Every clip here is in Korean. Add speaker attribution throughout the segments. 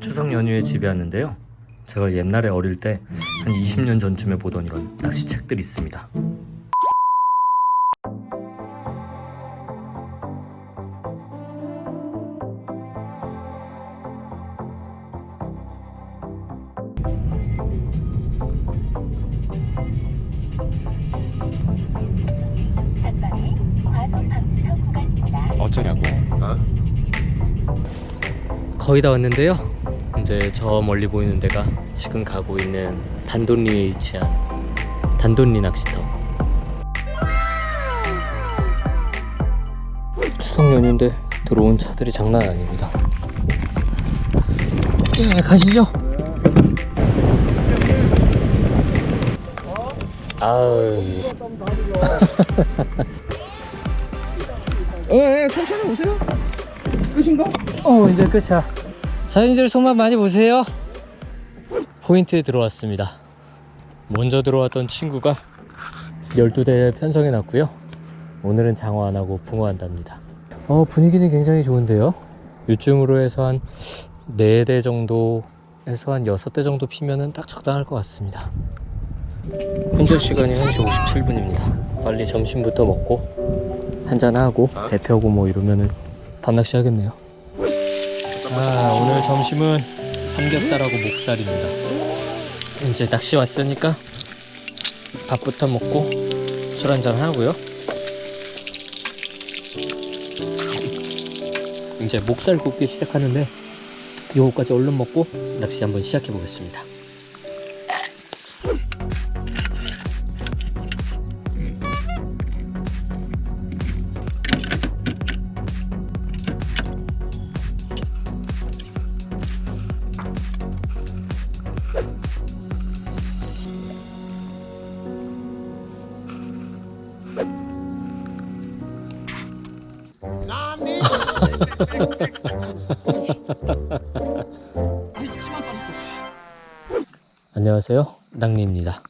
Speaker 1: 추석 연휴에 집에 왔는데요. 제가 옛날에 어릴 때 한 20년 전쯤에 보던 이런 낚시책들이 있습니다. 거의 다 왔는데요. 이제 저 멀리 보이는 데가 지금 가고 있는 단돈리에 위치한 단돈리 낚시터. 추석 연휴인데 들어온 차들이 장난 아닙니다. 예, 가시죠. 아우.
Speaker 2: 예, 예, 천천히 오세요. 끝인가?
Speaker 1: 어 이제 끝이야 사장님들 손만 많이 보세요. 포인트에 들어왔습니다. 먼저 들어왔던 친구가 12대를 편성해 놨고요. 오늘은 장어 안 하고 붕어 한답니다. 어 분위기는 굉장히 좋은데요? 요쯤으로 해서 한 4대 정도 해서 한 6대 정도 피면은 딱 적당할 것 같습니다. 현재 시간이 1시 57분입니다. 빨리 점심부터 먹고 한잔하고 대표고 뭐 이러면은 밤낚시 하겠네요 아 오늘 점심은 삼겹살하고 목살입니다. 이제 낚시 왔으니까 밥부터 먹고 술 한잔 하고요. 이제 목살 굽기 시작하는데 요거까지 얼른 먹고 낚시 한번 시작해 보겠습니다 안녕하세요? 낭리입니다.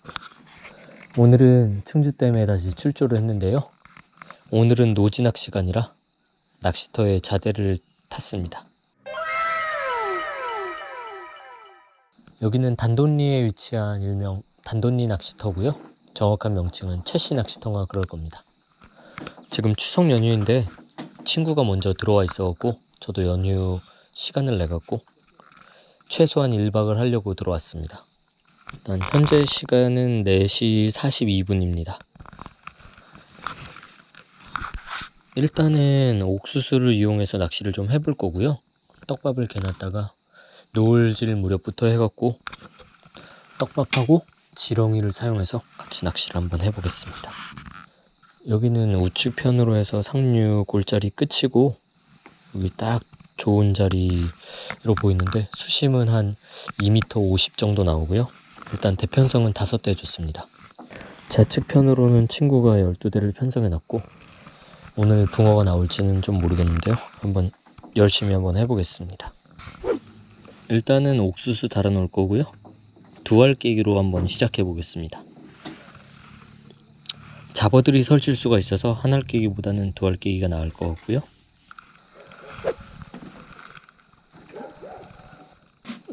Speaker 1: 오늘은 충주댐에 다시 출조를 했는데요. 오늘은 노지 낚시가 아니라 낚시터에 자대를 탔습니다. 여기는 단돈리에 위치한 일명 단돈리 낚시터고요. 정확한 명칭은 최씨 낚시터가 그럴 겁니다. 지금 추석 연휴인데 친구가 먼저 들어와 있어갖고 저도 연휴 시간을 내갖고 최소한 1박을 하려고 들어왔습니다. 일단 현재 시간은 4시 42분입니다. 일단은 옥수수를 이용해서 낚시를 좀 해볼 거고요. 떡밥을 개놨다가 노을질 무렵부터 해갖고 떡밥하고 지렁이를 사용해서 같이 낚시를 한번 해보겠습니다. 여기는 우측편으로 해서 상류 골짜기 끝이고 여기 딱 좋은 자리로 보이는데 수심은 한 2m 50 정도 나오고요. 일단 대편성은 5대 줬습니다. 좌측 편으로는 친구가 12대를 편성해 놨고 오늘 붕어가 나올지는 좀 모르겠는데요. 한번 열심히 한번 해보겠습니다. 일단은 옥수수 달아 놓을 거고요. 두알 깨기로 한번 시작해 보겠습니다. 잡어들이 설칠 수가 있어서 한 알 깨기보다는 두 알 깨기가 나을 것 같고요.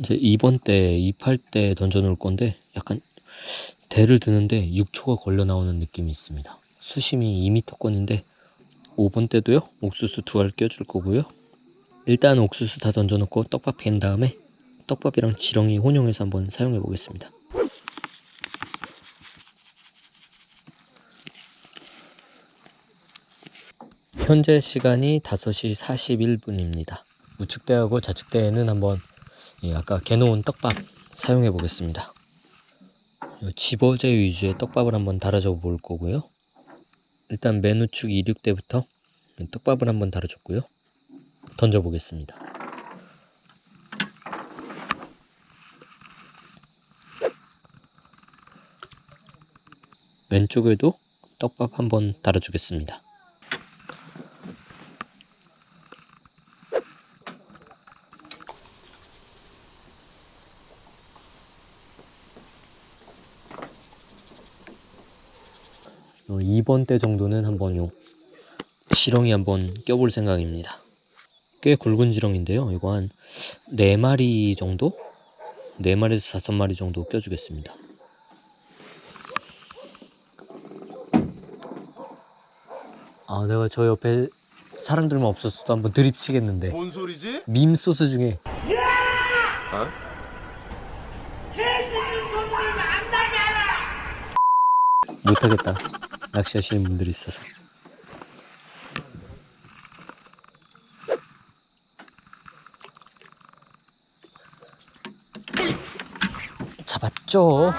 Speaker 1: 이제 2번 때, 2팔 때 던져 놓을 건데 약간 대를 드는데 6초가 걸려 나오는 느낌이 있습니다. 수심이 2m권인데 5번 때도요. 옥수수 두 알 껴줄 거고요. 일단 옥수수 다 던져 놓고 떡밥 갠 다음에 떡밥이랑 지렁이 혼용해서 한번 사용해 보겠습니다. 현재 시간이 5시 41분입니다. 우측대하고 좌측대에는 한번 예, 아까 개놓은 떡밥 사용해 보겠습니다. 집어제 위주의 떡밥을 한번 달아줘 볼 거고요. 일단 맨 우측 이륙대부터 떡밥을 한번 달아줬고요. 던져 보겠습니다. 왼쪽에도 떡밥 한번 달아주겠습니다. 어, 2번 때 정도는 한번 요 지렁이 한번 껴볼 생각입니다. 꽤 굵은 지렁인데요. 이거 한네 마리 정도? 네 마리에서 다섯 마리 정도 껴주겠습니다. 아, 내가 저 옆에 사람들만 없었어도 한번 드립 치겠는데.
Speaker 3: 뭔 소리지?
Speaker 1: 밈 소스 중에
Speaker 3: 어?
Speaker 1: 못하겠다. 낚시하시는 분들이 있어서. 잡았죠.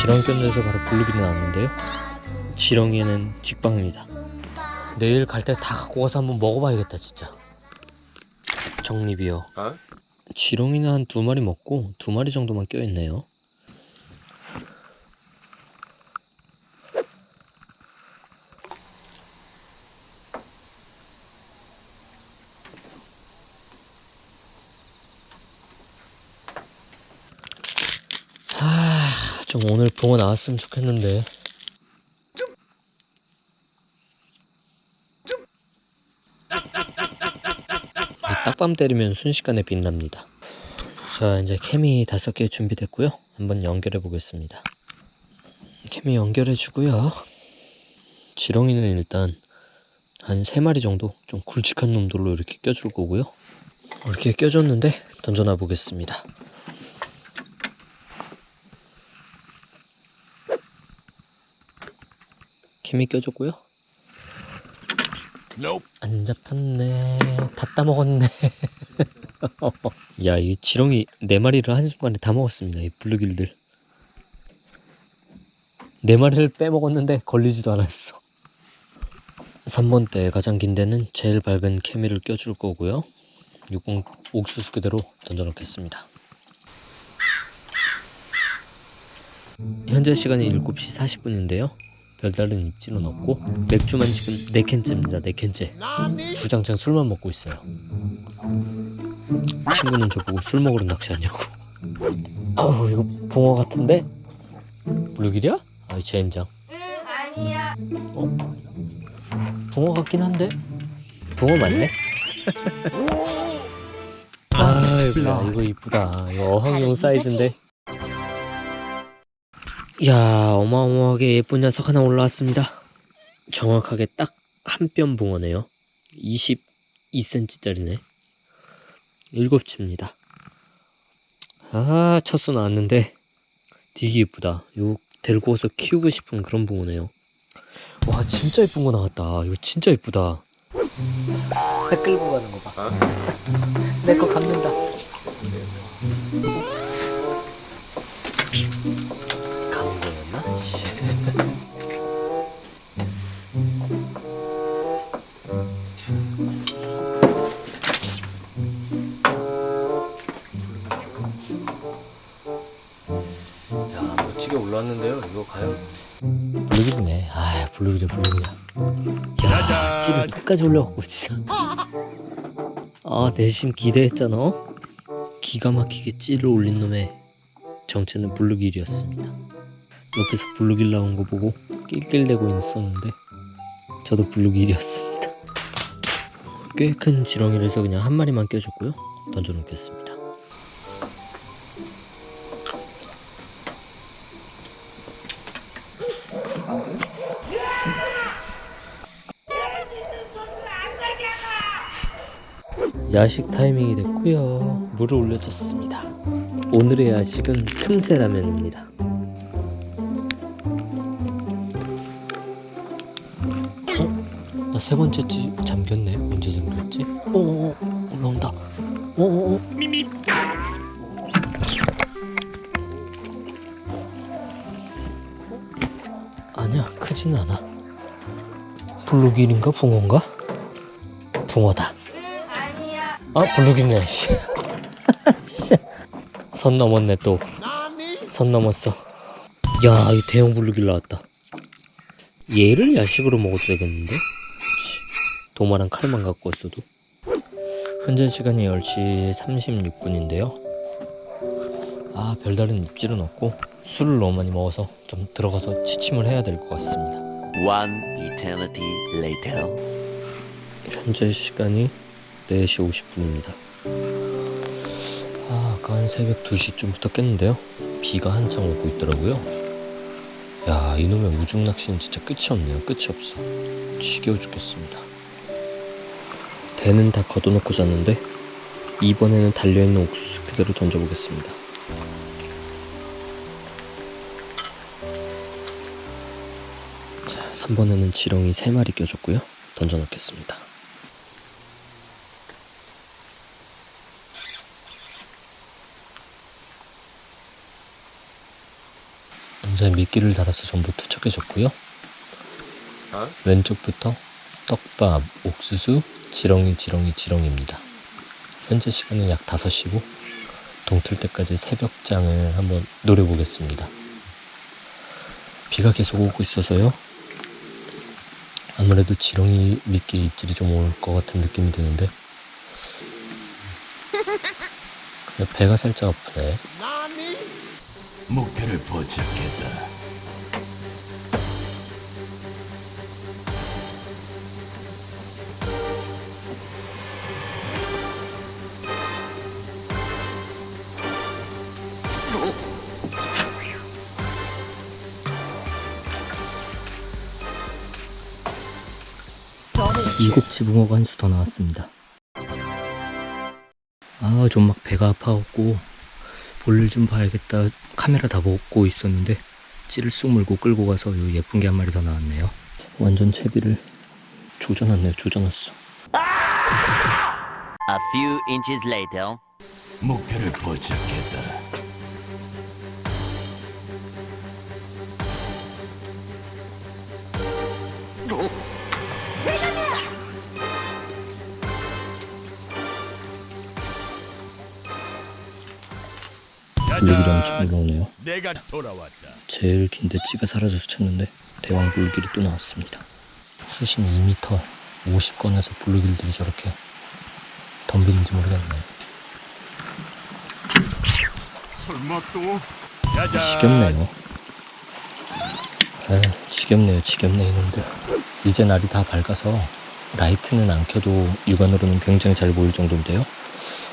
Speaker 1: 지렁이 꼈는데서 바로 블루비이 나왔는데요. 지렁이는 직방입니다. 내일 갈 때 다 갖고 가서 한번 먹어봐야겠다 진짜. 정립이요.
Speaker 3: 어?
Speaker 1: 지렁이는 한 두 마리 먹고 두 마리 정도만 껴있네요. 좀 오늘 붕어 나왔으면 좋겠는데. 이 딱밤 때리면 순식간에 빛납니다. 자, 이제 케미 다섯 개 준비됐고요. 한번 연결해 보겠습니다. 케미 연결해 주고요. 지렁이는 일단 한세 마리 정도 좀 굵직한 놈들로 이렇게 껴줄 거고요. 이렇게 껴줬는데 던져놔 보겠습니다. 케미 껴줬고요.
Speaker 3: Nope.
Speaker 1: 안 잡혔네. 다 따먹었네. 야, 이 지렁이 네 마리를 한순간에 다 먹었습니다. 이 블루길들. 네 마리를 빼먹었는데 걸리지도 않았어. 3번 때 가장 긴 데는 제일 밝은 케미를 껴줄 거고요. 60 옥수수 그대로 던져놓겠습니다. 현재 시간이 7시 40분인데요. 별다른 입질은 없고 맥주만 지금 4캔째입니다. 4캔째. 주장창 술만 먹고 있어요. 친구는 저보고 술 먹으러 낚시하냐고. 아우 이거 붕어 같은데? 블루길이야? 아이 젠장. 응 아니야. 어? 붕어 같긴 한데? 붕어 맞네? 아이고 이거 이쁘다. 이거 어항용 사이즈인데. 이야 어마어마하게 예쁜 녀석 하나 올라왔습니다. 정확하게 딱 한 뼘 붕어네요. 22cm짜리네. 일곱 치입니다. 아, 첫수 나왔는데 되게 이쁘다. 이거 데리고 와서 키우고 싶은 그런 붕어네요. 와, 진짜 이쁜 거 나왔다. 이거 진짜 이쁘다. 끌고 가는 거 봐. 내 거 감는 멋지게 올라왔는데요. 이거 가요? 블루길이네. 아 블루길이야 블루길이야 야 찌를 끝까지 올라갔고 진짜. 아 내심 기대했잖아 기가 막히게 찌를 올린 놈의 정체는 블루길이었습니다. 옆에서 블루길 나온 거 보고 낄낄대고 있었는데 저도 블루길이었습니다. 꽤 큰 지렁이라서 그냥 한 마리만 껴줬고요. 던져놓겠습니다 야식 타이밍이 됐고요. 물을 올려줬습니다. 오늘의 야식은 틈새 라면입니다. 어? 나 세 번째 찌 잠겼네. 블루길인가 붕어인가? 붕어다. 아 블루기네 씨. 선 넘었네 또. 선 넘었어. 야, 이 대형 블루길 나왔다. 얘를 야식으로? 치, 도마랑 칼만 갖고 왔어도. 현재 시간이 10시 36분인데요. 아, 별다른 입질은 없고 술을 너무 많이 먹어서 좀 들어가서 취침을 해야 될 것 같습니다.
Speaker 4: One eternity later.
Speaker 1: 현재 시간이 4시 50분입니다. 아, 아까 한 새벽 2시쯤부터 깼는데요. 비가 한창 오고 있더라고요. 야, 이놈의 우중 낚시는 진짜 끝이 없네요. 끝이 없어. 지겨워 죽겠습니다. 대는 다 걷어놓고 잤는데 이번에는 달려있는 옥수수 그대로 던져보겠습니다. 3번에는 지렁이 3마리 껴줬고요. 던져놓겠습니다. 먼저 미끼를 달아서 전부 투척해줬고요.
Speaker 3: 어?
Speaker 1: 왼쪽부터 떡밥, 옥수수, 지렁이, 지렁이, 지렁이입니다. 현재 시간은 약 5시고 동틀 때까지 새벽장을 한번 노려보겠습니다. 비가 계속 오고 있어서요. 아무래도 지렁이 미끼 입질이 좀 올 것 같은 느낌이 드는데 배가 살짝 아프네.
Speaker 4: 목표를 포착했다.
Speaker 1: 이곱치 붕어가 한 수 더 나왔습니다. 아, 좀 막 배가 아파갖고 볼일 좀 봐야겠다. 카메라 다 먹고 있었는데 찌를 쑥 물고 끌고 가서 요 예쁜 게 한 마리 더 나왔네요. 완전 채비를 조져놨네요. 조져놨어.
Speaker 5: A few inches later.
Speaker 4: 목표를 포착했다.
Speaker 1: 물기도 엄청 올라오네요.
Speaker 4: 내가 돌아왔다.
Speaker 1: 제일 긴데 찌가 사라져서 쳤는데 대왕 물길이 또 나왔습니다. 수심 2m 50건에서 블루길들이 저렇게 덤비는지 모르겠네.
Speaker 4: 설마 또?
Speaker 1: 지겹네요. 아, 지겹네요. 지겹네 이놈들. 이제 날이 다 밝아서 라이트는 안 켜도 육안으로는 굉장히 잘 보일 정도인데요.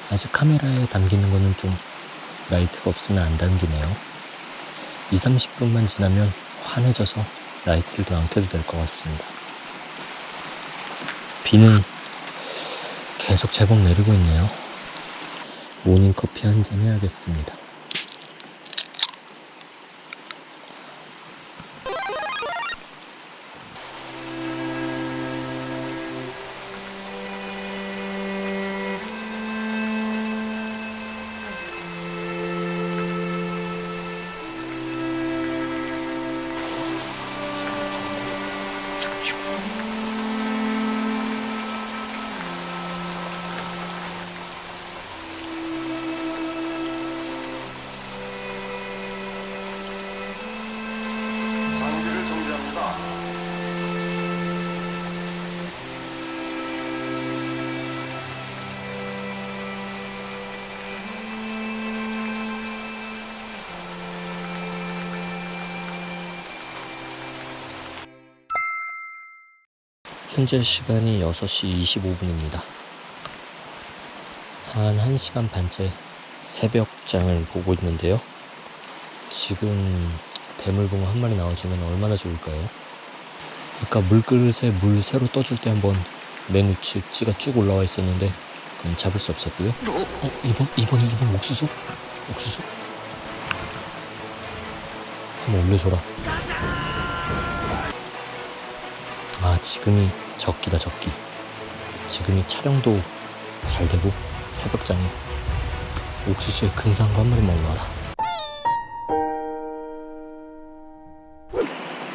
Speaker 1: 아직 카메라에 담기는 거는 좀 라이트가 없으면 안 담기네요. 2, 30분만 지나면 환해져서 라이트를 더 안 켜도 될 것 같습니다. 비는 계속 제법 내리고 있네요. 모닝커피 한 잔 해야겠습니다. 현재 시간이 6시 25분입니다. 한 1시간 반째 새벽장을 보고 있는데요. 지금 대물붕어 한 마리 나와주면 얼마나 좋을까요? 아까 물그릇에 물 새로 떠줄 때 한번 맨 우측 찌가 쭉 올라와 있었는데 그건 잡을 수 없었고요. 어, 이번, 이번, 이번 옥수수? 옥수수? 한번 올려줘라. 아 지금이 적기다 적기. 지금이 촬영도 잘 되고 새벽장에 옥수수에 근사한 거한 마리만 올라와라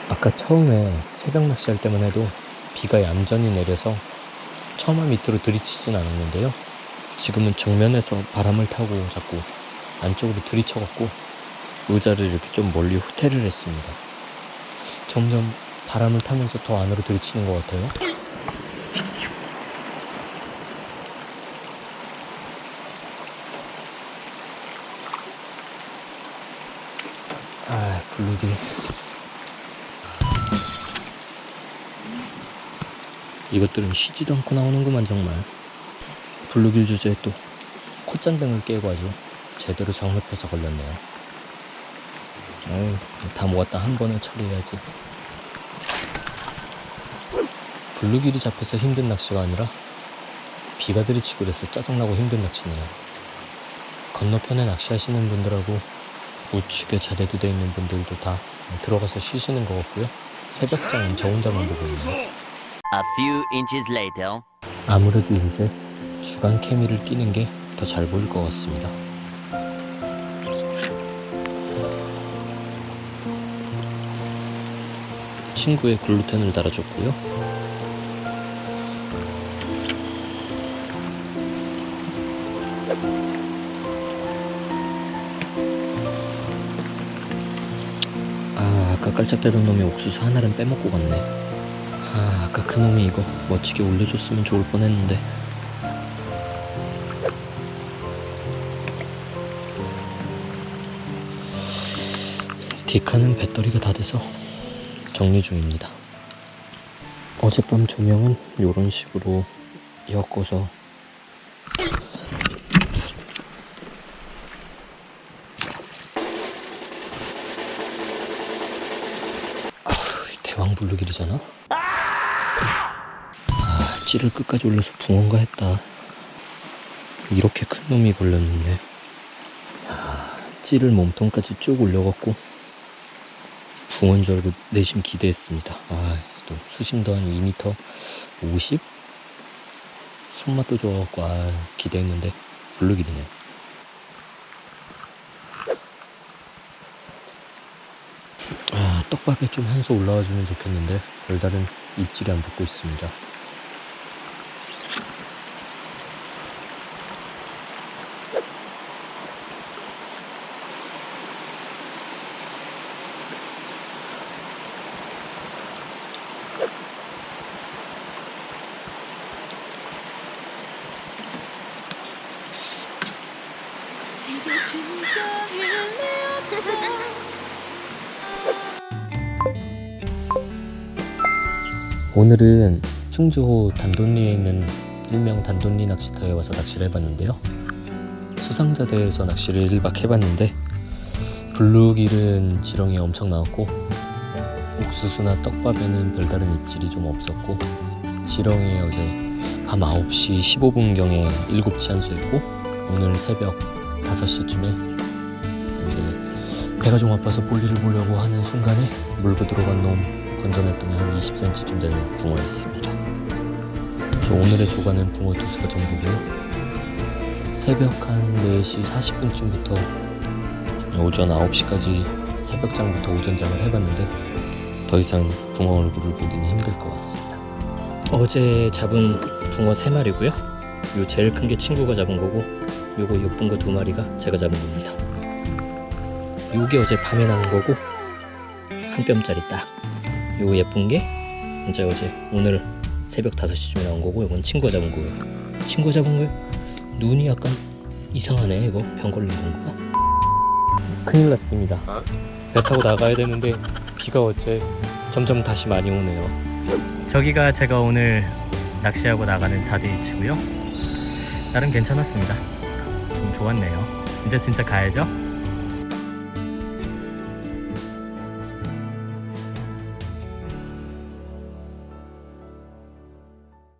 Speaker 1: 아까 처음에 새벽 낚시할 때만 해도 비가 얌전히 내려서 처마 밑으로 들이치진 않았는데요. 지금은 정면에서 바람을 타고 자꾸 안쪽으로 들이쳐갖고 의자를 이렇게 좀 멀리 후퇴를 했습니다. 점점 바람을 타면서 더 안으로 들이치는 것 같아요. 아, 블루길. 이것들은 쉬지도 않고 나오는구만 정말. 블루길 주제에 또 콧잔등을 깨고 아주 제대로 정립해서 걸렸네요. 어우 다 모았다. 한 번에 처리해야지. 블루길이 잡혀서 힘든 낚시가 아니라 비가 들이치고 그래서 짜증나고 힘든 낚시네요. 건너편에 낚시하시는 분들하고 우측에 돼 있는 분들도 다 들어가서 쉬시는 것 같고요 새벽장은 저 혼자만 보고 있네요
Speaker 5: A few inches later.
Speaker 1: 아무래도 이제 주간 케미를 끼는 게 더 잘 보일 것 같습니다. 친구의 글루텐을 달아줬고요. 깔짝대던 놈이 옥수수 하나는 빼먹고 갔네. 아, 아까 그 놈이 이거 멋지게 올려줬으면 좋을 뻔했는데. 디카는 배터리가 다 돼서 정리 중입니다. 어젯밤 조명은 이런 식으로 엮어서 아휴, 대왕 블루길이잖아. 아, 찌를 끝까지 올려서 붕어인가 했다. 이렇게 큰 놈이 걸렸는데. 아, 찌를 몸통까지 쭉 올려갖고 붕어인 줄 알고 내심 기대했습니다. 아, 또 수심도 한 2m 50? 손맛도 좋아갖고 아, 기대했는데 블루길이네. 아, 떡밥에 좀한수 올라와 주면 좋겠는데 별다른 입질이 안 붙고 있습니다. 오늘은 충주호 단돈리에 있는 일명 단돈리 낚시터에 와서 낚시를 해봤는데요. 수상자대에서 낚시를 1박 해봤는데 블루길은 지렁이 엄청 나왔고 옥수수나 떡밥에는 별다른 입질이 좀 없었고 지렁이에 어제 밤 9시 15분경에 7치 한수했고 오늘 새벽 5시쯤에 이제 배가 좀 아파서 볼일을 보려고 하는 순간에 물고 들어간 놈 건져냈더니 한 20cm쯤 되는 붕어였습니다. 오늘의 조과는 붕어 두수가 전부고요. 새벽 한 4시 40분쯤부터 오전 9시까지 새벽장부터 오전장을 해봤는데 더 이상 붕어 얼굴을 보기는 힘들 것 같습니다. 어제 잡은 붕어 3마리고요. 요 제일 큰 게 친구가 잡은 거고 요거 예쁜 거 두 마리가 제가 잡은 겁니다. 요게 어제 밤에 나온 거고 한 뼘짜리 딱 요거 예쁜 게 이제 어제 오늘 새벽 5시쯤에 나온 거고 이건 친구가 잡은 거예요. 친구가 잡은 거예요? 눈이 약간 이상하네 이거. 병 걸린 건가? 큰일 났습니다. 배 타고 나가야 되는데 비가 어째 점점 다시 많이 오네요. 저기가 제가 오늘 낚시하고 나가는 자대 위치고요. 나름 괜찮았습니다. 좀 좋았네요. 이제 진짜 가야죠